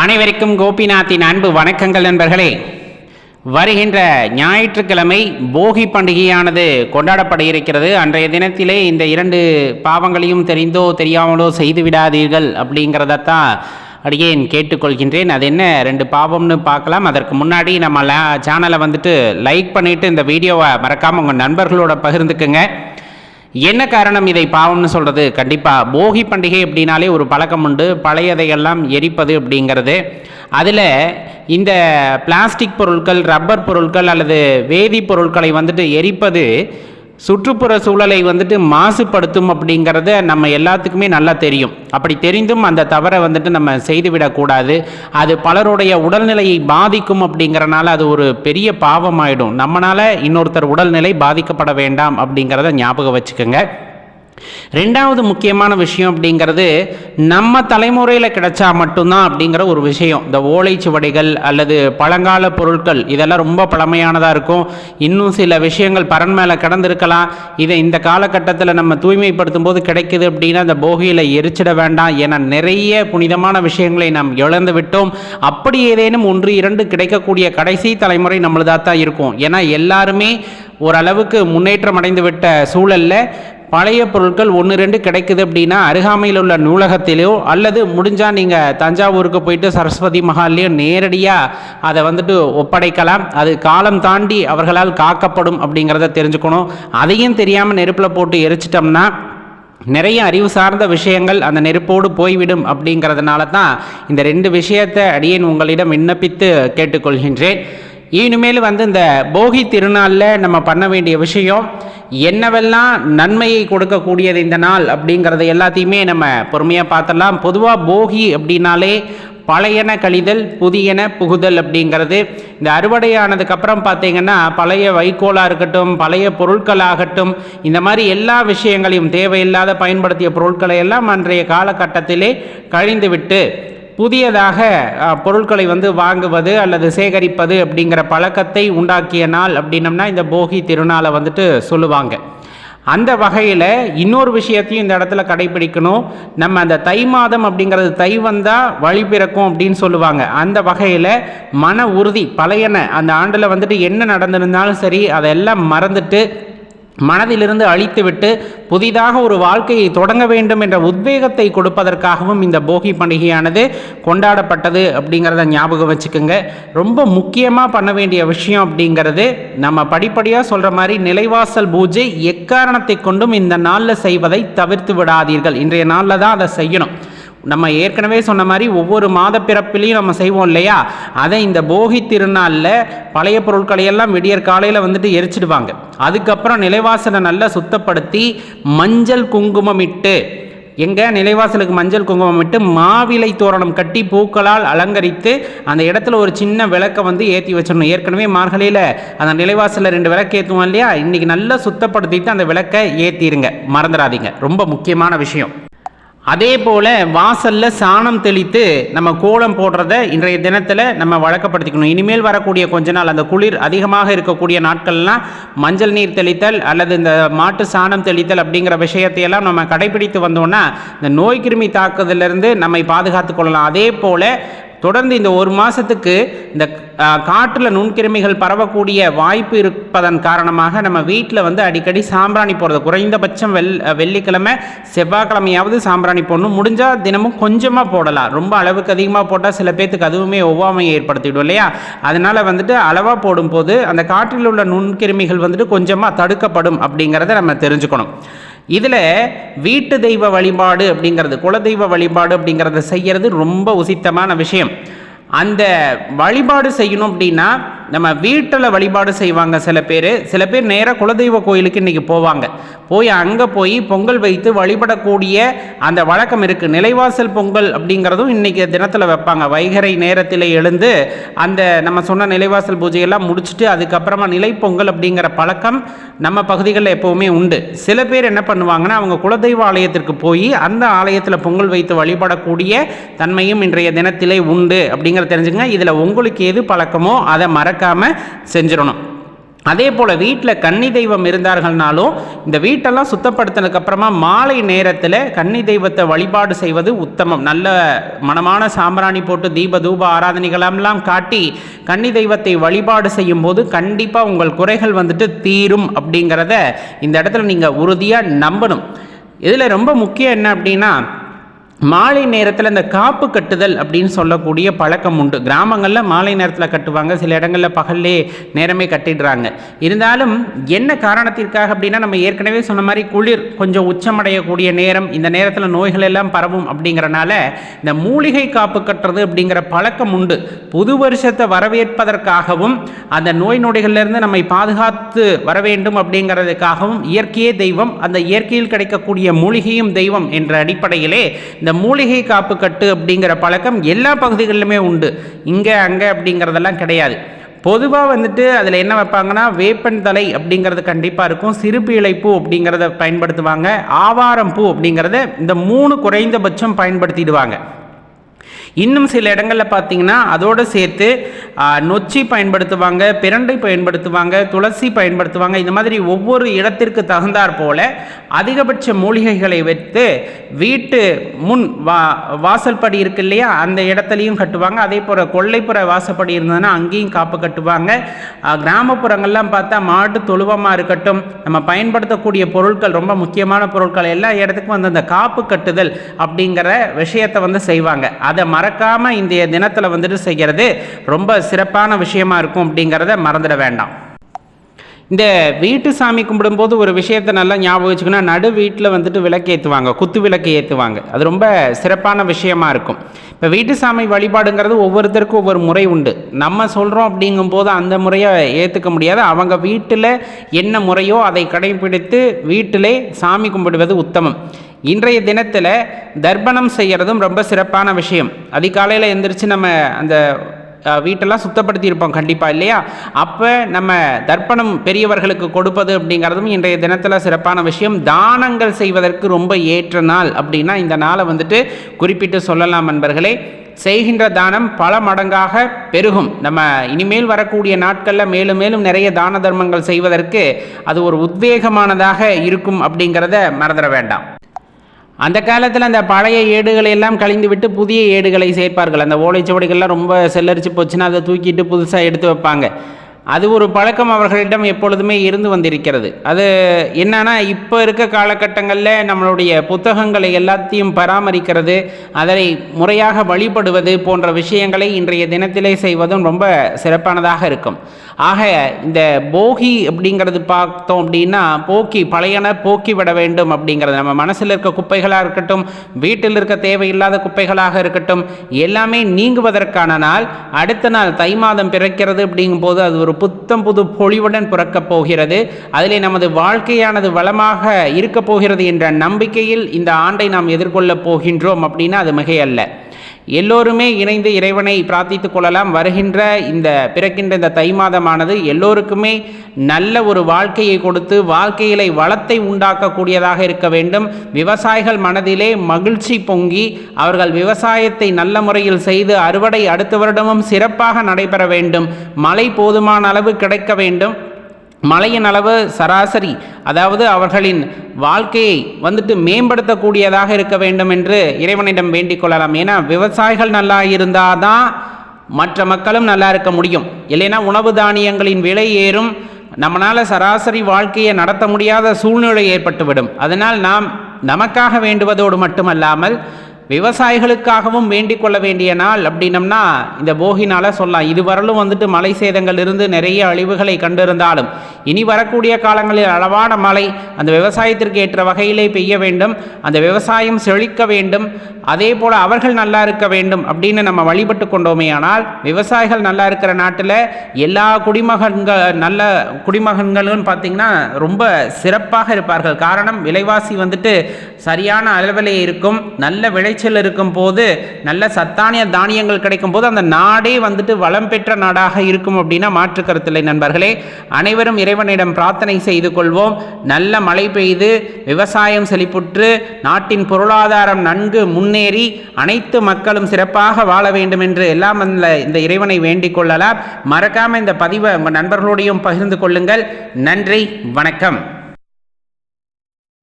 அனைவருக்கும் கோபிநாத்தின் அன்பு வணக்கங்கள் நண்பர்களே. வருகின்ற ஞாயிற்றுக்கிழமை போகி பண்டிகையானது கொண்டாடப்பட இருக்கிறது. அன்றைய தினத்திலே இந்த இரண்டு பாவங்களையும் தெரிந்தோ தெரியாமலோ செய்து விடாதீர்கள் அப்படிங்கிறதத்தான் அடியேன் கேட்டுக்கொள்கின்றேன். அது என்ன ரெண்டு பாவம்னு பார்க்கலாம். அதற்கு முன்னாடி நம்ம சேனலை வந்துட்டு லைக் பண்ணிவிட்டு இந்த வீடியோவை மறக்காமல் உங்கள் நண்பர்களோட பகிர்ந்துக்குங்க. என்ன காரணம் இதை பாவம்னு சொல்கிறது கண்டிப்பாக போகி பண்டிகை அப்படின்னாலே ஒரு பழக்கம் உண்டு. பழையதையெல்லாம் எரிப்பது அப்படிங்கிறது. அதில் இந்த பிளாஸ்டிக் பொருட்கள் ரப்பர் பொருட்கள் அல்லது வேதிப்பொருட்களை வந்துட்டு எரிப்பது சுற்றுப்புற சூழலை வந்துட்டு மாசுபடுத்தும் அப்படிங்கிறத நம்ம எல்லாத்துக்குமே நல்லா தெரியும். அப்படி தெரிந்தும் அந்த தவறை வந்துட்டு நம்ம செய்துவிடக்கூடாது அது பலருடைய உடல்நிலையை பாதிக்கும் அப்படிங்கிறனால அது ஒரு பெரிய பாவமாயிடும். நம்மளால இன்னொருத்தர் உடல்நிலை பாதிக்கப்பட வேண்டாம் அப்படிங்கிறத ஞாபகம் வச்சுக்கோங்க. ரெண்டாவது முக்கியமான விஷயம் அப்படிங்கிறது நம்ம தலைமுறையில் கிடைச்சா மட்டும்தான் அப்படிங்கிற ஒரு விஷயம். இந்த ஓலைச்சுவடிகள் அல்லது பழங்கால பொருட்கள் இதெல்லாம் ரொம்ப பழமையானதாக இருக்கும். இன்னும் சில விஷயங்கள் பரன் மேலே கடந்திருக்கலாம். இதை இந்த காலகட்டத்தில் நம்ம தூய்மைப்படுத்தும் போது கிடைக்குது அப்படின்னா அந்த போகியில் எரிச்சிட வேண்டாம் என நிறைய புனிதமான விஷயங்களை நாம் இழந்து விட்டோம். அப்படி ஏதேனும் ஒன்று இரண்டு கிடைக்கக்கூடிய கடைசி தலைமுறை நம்மளதாக தான் இருக்கும். ஏன்னா எல்லாருமே ஓரளவுக்கு முன்னேற்றம் அடைந்து விட்ட சூழல்ல பழைய பொருட்கள் ஒன்று ரெண்டு கிடைக்குது அப்படின்னா அருகாமையில் உள்ள நூலகத்திலேயோ அல்லது முடிஞ்சால் நீங்கள் தஞ்சாவூருக்கு போயிட்டு சரஸ்வதி மகால்லையோ நேரடியாக அதை வந்துட்டு ஒப்படைக்கலாம். அது காலம் தாண்டி அவர்களால் காக்கப்படும் அப்படிங்கிறத தெரிஞ்சுக்கணும். அதையும் தெரியாமல் நெருப்பில் போட்டு எரிச்சிட்டோம்னா நிறைய அறிவு சார்ந்த விஷயங்கள் அந்த நெருப்போடு போய்விடும் அப்படிங்கிறதுனால தான் இந்த ரெண்டு விஷயத்தை அடியேன் உங்களிடம் விண்ணப்பித்து கேட்டுக்கொள்கின்றேன். இனிமேல் வந்து இந்த போகி திருநாளில் நம்ம பண்ண வேண்டிய விஷயம் என்னவெல்லாம் நன்மையை கொடுக்கக்கூடியது இந்த நாள் அப்படிங்கிறத எல்லாத்தையுமே நம்ம பொறுமையாக பார்த்தலாம் பொதுவாக போகி அப்படின்னாலே பழையன கழிதல் புதியன புகுதல் அப்படிங்கிறது. இந்த அறுவடையானதுக்கு அப்புறம் பார்த்தீங்கன்னா பழைய வைக்கோலாக இருக்கட்டும் பழைய பொருட்களாகட்டும் இந்த மாதிரி எல்லா விஷயங்களையும் தேவையில்லாத பயன்படுத்திய பொருட்களை எல்லாம் அன்றைய காலகட்டத்திலே கழிந்துவிட்டு புதியதாக பொருட்களை வந்து வாங்குவது அல்லது சேகரிப்பது அப்படிங்கிற பழக்கத்தை உண்டாக்கிய நாள் அப்படின்னம்னா இந்த போகி திருநாளை வந்துட்டு சொல்லுவாங்க. அந்த வகையில் இன்னொரு விஷயத்தையும் இந்த இடத்துல கடைபிடிக்கணும். நம்ம அந்த தை மாதம் அப்படிங்கிறது தை வந்தால் வழி பிறக்கும் அப்படின்னு சொல்லுவாங்க. அந்த வகையில் மன உறுதி பழையன அந்த ஆண்டில் வந்துட்டு என்ன நடந்திருந்தாலும் சரி அதெல்லாம் மறந்துட்டு மனதிலிருந்து அழித்துவிட்டு புதிதாக ஒரு வாழ்க்கையை தொடங்க வேண்டும் என்ற உத்வேகத்தை கொடுப்பதற்காகவும் இந்த போகி பண்டிகையானது கொண்டாடப்பட்டது அப்படிங்கிறத ஞாபகம் வச்சுக்கோங்க. ரொம்ப முக்கியமாக பண்ண வேண்டிய விஷயம் அப்படிங்கிறது நம்ம படிப்படியாக சொல்கிற மாதிரி நிலைவாசல் பூஜை எக்காரணத்தை கொண்டும் இந்த நாளில் செய்வதை தவிர்த்து விடாதீர்கள். இன்றைய நாளில் தான் அதை செய்யணும். நம்ம ஏற்கனவே சொன்ன மாதிரி ஒவ்வொரு மாத பிறப்பிலையும் நம்ம செய்வோம் இல்லையா? அதை இந்த போகி திருநாளில் பழைய பொருட்களை எல்லாம் விடியற் காலையில் வந்துட்டு எரிச்சிடுவாங்க. அதுக்கப்புறம் நிலைவாசலை நல்லா சுத்தப்படுத்தி மஞ்சள் குங்குமம் இட்டு எங்கே நிலைவாசலுக்கு மஞ்சள் குங்குமம் இட்டு மாவிலை தோரணம் கட்டி பூக்களால் அலங்கரித்து அந்த இடத்துல ஒரு சின்ன விளக்கை வந்து ஏற்றி வச்சிடணும். ஏற்கனவே மார்கழியில் அந்த நிலைவாசலில் ரெண்டு விளக்கு ஏற்றுவோம் இல்லையா? இன்னைக்கு நல்லா சுத்தப்படுத்திட்டு அந்த விளக்கை ஏற்றிடுங்க மறந்துடாதீங்க. ரொம்ப முக்கியமான விஷயம். அதே போல் வாசலில் சாணம் தெளித்து நம்ம கோலம் போடுறத இன்றைய தினத்தில் நம்ம வழக்கப்படுத்திக்கணும். இனிமேல் வரக்கூடிய கொஞ்ச நாள் அந்த குளிர் அதிகமாக இருக்கக்கூடிய நாட்கள்லாம் மஞ்சள் நீர் தெளித்தல் அல்லது இந்த மாட்டு சாணம் தெளித்தல் அப்படிங்கிற விஷயத்தையெல்லாம் நம்ம கடைபிடித்து வந்தோம்னா இந்த நோய் கிருமி தாக்குதலிருந்து நம்மை பாதுகாத்து கொள்ளலாம். அதே போல் தொடர்ந்து இந்த ஒரு மாதத்துக்கு இந்த காட்டில் நுண்கிருமிகள் பரவக்கூடிய வாய்ப்பு இருப்பதன் காரணமாக நம்ம வீட்டில் வந்து அடிக்கடி சாம்பிராணி போடுறது. குறைந்தபட்சம் வெள் வெள்ளிக்கிழமை செவ்வாய்க்கிழமையாவது சாம்பிராணி போடணும். முடிஞ்சால் தினமும் கொஞ்சமாக போடலாம். ரொம்ப அளவுக்கு அதிகமாக போட்டால் சில பேர்த்துக்கு அதுவுமே ஒவ்வாமையை ஏற்படுத்திவிடும் இல்லையா? அதனால் வந்துட்டு அளவாக போடும்போது அந்த காற்றில் உள்ள நுண்கிருமிகள் வந்துட்டு கொஞ்சமாக தடுக்கப்படும் அப்படிங்கிறத நம்ம தெரிஞ்சுக்கணும். இதில் வீட்டு தெய்வ வழிபாடு அப்படிங்கிறது குலதெய்வ வழிபாடு அப்படிங்கிறத செய்கிறது ரொம்ப உசித்தமான விஷயம். அந்த வழிபாடு செய்யணும் அப்படின்னா நம்ம வீட்டில் வழிபாடு செய்வாங்க சில பேர். சில பேர் நேராக குலதெய்வ கோயிலுக்கு இன்றைக்கி போவாங்க. போய் அங்கே போய் பொங்கல் வைத்து வழிபடக்கூடிய அந்த வழக்கம் இருக்குது நிலைவாசல் பொங்கல் அப்படிங்கிறதும் இன்றைக்கி தினத்தில் வைப்பாங்க. வைகரை நேரத்தில் எழுந்து அந்த நம்ம சொன்ன நிலைவாசல் பூஜையெல்லாம் முடிச்சுட்டு அதுக்கப்புறமா நிலைப்பொங்கல் அப்படிங்கிற பழக்கம் நம்ம பகுதிகளில் எப்போவுமே உண்டு. சில பேர் என்ன பண்ணுவாங்கன்னா அவங்க குலதெய்வ ஆலயத்திற்கு போய் அந்த ஆலயத்தில் பொங்கல் வைத்து வழிபடக்கூடிய தன்மையும் இன்றைய தினத்திலே உண்டு அப்படிங்கிற தெரிஞ்சுங்க இதில் உங்களுக்கு எது பழக்கமோ அதை மறக்க மறக்காமல் செஞ்சிடணும். அதே போல் வீட்டில் கன்னி தெய்வம் இருந்தார்கள்னாலும் இந்த வீட்டெல்லாம் சுத்தப்படுத்தினதுக்கப்புறமா மாலை நேரத்தில் கன்னி தெய்வத்தை வழிபாடு செய்வது உத்தமம். நல்ல மனமான சாம்பிராணி போட்டு தீப தூப ஆராதனைகளெல்லாம் காட்டி கன்னி தெய்வத்தை வழிபாடு செய்யும் போது கண்டிப்பாக உங்கள் குறைகள் வந்துட்டு தீரும் அப்படிங்கிறத இந்த இடத்துல நீங்கள் உறுதியாக நம்பணும். இதில் ரொம்ப முக்கியம் என்ன அப்படின்னா மாலை நேரத்தில் இந்த காப்பு கட்டுதல் அப்படின்னு சொல்லக்கூடிய பழக்கம் உண்டு. கிராமங்களில் மாலை நேரத்தில் கட்டுவாங்க சில இடங்களில் பகல்லே நேரமே கட்டிடுறாங்க. இருந்தாலும் என்ன காரணத்திற்காக அப்படின்னா நம்ம ஏற்கனவே சொன்ன மாதிரி குளிர் கொஞ்சம் உச்சமடையக்கூடிய நேரம் இந்த நேரத்தில் நோய்கள் எல்லாம் பரவும் அப்படிங்கிறனால இந்த மூலிகை காப்பு கட்டுறது அப்படிங்கிற பழக்கம் உண்டு. புது வருஷத்தை வரவேற்பதற்காகவும் அந்த நோய் நொடிகளிலிருந்து நம்மை பாதுகாத்து வர வேண்டும் அப்படிங்கிறதுக்காகவும் இயற்கையே தெய்வம் அந்த இயற்கையில் கிடைக்கக்கூடிய மூலிகையும் தெய்வம் என்ற அடிப்படையிலே இந்த மூலிகை காப்பு கட்டு அப்படிங்கிற பழக்கம் எல்லா பகுதிகளிலுமே உண்டு. இங்கே அங்கே அப்படிங்கிறதெல்லாம் கிடையாது. பொதுவாக வந்துட்டு அதில் என்ன வைப்பாங்கன்னா வேப்பன் தலை அப்படிங்கிறது கண்டிப்பாக இருக்கும். சிறுபு இலைப்பூ அப்படிங்கிறத பயன்படுத்துவாங்க. ஆவாரம் பூ அப்படிங்கிறத இந்த மூணு குறைந்தபட்சம் பயன்படுத்திடுவாங்க. இன்னும் சில இடங்களில் பார்த்தீங்கன்னா அதோடு சேர்த்து நொச்சி பயன்படுத்துவாங்க பிரண்டை பயன்படுத்துவாங்க துளசி பயன்படுத்துவாங்க இந்த மாதிரி ஒவ்வொரு இடத்திற்கு தகுந்தாற் போல அதிகபட்ச மூலிகைகளை வைத்து வீட்டு முன் வா வாசல்படி இருக்கு இல்லையா அந்த இடத்துலையும் கட்டுவாங்க. அதே போல் கொல்லைப்புற வாசப்படி இருந்ததுன்னா அங்கேயும் காப்பு கட்டுவாங்க. கிராமப்புறங்கள்லாம் பார்த்தா மாட்டு தொழுவமாக இருக்கட்டும் நம்ம பயன்படுத்தக்கூடிய பொருட்கள் ரொம்ப முக்கியமான பொருட்கள் எல்லா இடத்துக்கும் வந்து அந்த காப்பு கட்டுதல் அப்படிங்கிற விஷயத்தை வந்து செய்வாங்க. அதை மறக்காமல் இந்திய தினத்தில் வந்துட்டு செய்கிறது ரொம்ப சிறப்பான விஷயமா இருக்கும் அப்படிங்கிறத மறந்துட வேண்டாம். இந்த வீட்டு சாமி கும்பிடும்போது ஒரு விஷயத்தை நல்லா ஞாபகம் வச்சுக்கணும் நடு வீட்டில் வந்துட்டு விளக்கு ஏற்றுவாங்க குத்து விளக்கு ஏற்றுவாங்க அது ரொம்ப சிறப்பான விஷயமா இருக்கும். இப்போ வீட்டு சாமி வழிபாடுங்கிறது ஒவ்வொருத்தருக்கும் ஒவ்வொரு முறை உண்டு. நம்ம சொல்கிறோம் அப்படிங்கும்போது அந்த முறையை ஏற்றுக்க முடியாது. அவங்க வீட்டில் என்ன முறையோ அதை கடைபிடித்து வீட்டிலே சாமி கும்பிடுவது உத்தமம். இன்றைய தினத்தில் தர்ப்பணம் செய்கிறதும் ரொம்ப சிறப்பான விஷயம். அதிகாலையில் எந்திரிச்சு நம்ம அந்த வீட்டெல்லாம் சுத்தப்படுத்தியிருப்போம் கண்டிப்பாக இல்லையா? அப்போ நம்ம தர்ப்பணம் பெரியவர்களுக்கு கொடுப்பது அப்படிங்கிறதும் இன்றைய தினத்தில் சிறப்பான விஷயம். தானங்கள் செய்வதற்கு ரொம்ப ஏற்ற நாள் அப்படின்னா இந்த நாளை வந்துட்டு குறிப்பிட்டு சொல்லலாம் நண்பர்களே. செய்கின்ற தானம் பல மடங்காக பெருகும். நம்ம இனிமேல் வரக்கூடிய நாட்களில் மேலும் மேலும் நிறைய தான தர்மங்கள் செய்வதற்கு அது ஒரு உத்வேகமானதாக இருக்கும் அப்படிங்கிறத மறந்துட வேண்டாம். அந்த காலத்தில் அந்த பழைய ஏடுகளை எல்லாம் கழிந்து விட்டு புதிய ஏடுகளை சேர்ப்பார்கள். அந்த ஓலைச்சுவடிகள்லாம் ரொம்ப செல்லரிச்சு போச்சுன்னா அதை தூக்கிட்டு புதுசாக எடுத்து வைப்பாங்க. அது ஒரு பழக்கம் அவர்களிடம் எப்பொழுதுமே இருந்து வந்திருக்கிறது. அது என்னன்னா இப்போ இருக்க காலகட்டங்களில் நம்மளுடைய புத்தகங்களை எல்லாத்தையும் பராமரிக்கிறது அதை முறையாக வழிபடுவது போன்ற விஷயங்களை இன்றைய தினத்திலே செய்வதும் ரொம்ப சிறப்பானதாக இருக்கும். ஆக இந்த போகி அப்படிங்கிறது பார்த்தோம் அப்படின்னா போக்கி பழையன போக்கி விட வேண்டும் அப்படிங்கிறது. நம்ம மனசில் இருக்க குப்பைகளாக இருக்கட்டும் வீட்டில் இருக்க தேவையில்லாத குப்பைகளாக இருக்கட்டும் எல்லாமே நீங்குவதற்கான நாள் அடுத்த நாள் தை மாதம் பிறக்கிறது அப்படிங்கும்போது அது ஒரு புத்தம் புது பொலிவுடன் பிறக்கப் போகிறது. அதிலே நமது வாழ்க்கையானது வளமாக இருக்கப் போகிறது என்ற நம்பிக்கையில் இந்த ஆண்டை நாம் எதிர்கொள்ளப் போகின்றோம் அப்படின்னா அது மிகையல்ல. எல்லோருமே இணைந்து இறைவனை பிரார்த்தித்து கொள்ளலாம். வருகின்ற இந்த பிறக்கின்ற இந்த தை மாதமானது எல்லோருக்குமே நல்ல ஒரு வாழ்க்கையை கொடுத்து வாழ்க்கையிலே வளத்தை உண்டாக்கக்கூடியதாக இருக்க வேண்டும். விவசாயிகள் மனதிலே மகிழ்ச்சி பொங்கி அவர்கள் விவசாயத்தை நல்ல முறையில் செய்து அறுவடை அடுத்த வருடமும் சிறப்பாக நடைபெற வேண்டும். மழை போதுமான அளவு கிடைக்க வேண்டும். மழையின் அளவு சராசரி அதாவது அவர்களின் வாழ்க்கையை வந்துட்டு மேம்படுத்தக்கூடியதாக இருக்க வேண்டும் என்று இறைவனிடம் வேண்டிக் கொள்ளலாம். ஏன்னா விவசாயிகள் நல்லா இருந்தால் தான் மற்ற மக்களும் நல்லா இருக்க முடியும். இல்லைன்னா உணவு தானியங்களின் விலை ஏறும். நம்மளால் சராசரி வாழ்க்கையை நடத்த முடியாத சூழ்நிலை ஏற்பட்டுவிடும். அதனால் நாம் நமக்காக வேண்டுவதோடு மட்டுமல்லாமல் விவசாயிகளுக்காகவும் வேண்டிக் கொள்ள வேண்டிய நாள் அப்படின்னம்னா இந்த போகி சொல்லலாம். இதுவரலும் வந்துட்டு மழை சேதங்கள் இருந்து நிறைய அழிவுகளை கண்டிருந்தாலும் இனி வரக்கூடிய காலங்களில் அளவான மழை அந்த விவசாயத்திற்கு ஏற்ற வகையிலே பெய்ய வேண்டும் அந்த விவசாயம் செழிக்க வேண்டும் அதே போல் அவர்கள் நல்லா இருக்க வேண்டும் அப்படின்னு நம்ம வழிபட்டு கொண்டோமே ஆனால் விவசாயிகள் நல்லா இருக்கிற நாட்டில் எல்லா குடிமகன்கள் நல்ல குடிமகன்களும் பார்த்திங்கன்னா ரொம்ப சிறப்பாக இருப்பார்கள். காரணம் விலைவாசி வந்துட்டு சரியான அளவிலே இருக்கும் நல்ல விளைச்சல் விளைச்சல் இருக்கும் போது நல்ல சத்தானிய தானியங்கள் கிடைக்கும் போது அந்த நாடே வந்துட்டு வளம் பெற்ற நாடாக இருக்கும் அப்படின்னா மாற்று கருத்தில்லை நண்பர்களே. அனைவரும் இறைவனிடம் பிரார்த்தனை செய்து கொள்வோம். நல்ல மழை பெய்து விவசாயம் செழிப்புற்று நாட்டின் பொருளாதாரம் நன்கு முன்னேறி அனைத்து மக்களும் சிறப்பாக வாழ வேண்டும் என்று எல்லாம் அந்த இந்த இறைவனை வேண்டிக் கொள்ளலாம். மறக்காமல் இந்த பதிவை உங்கள் நண்பர்களோடையும் பகிர்ந்து கொள்ளுங்கள். நன்றி வணக்கம்.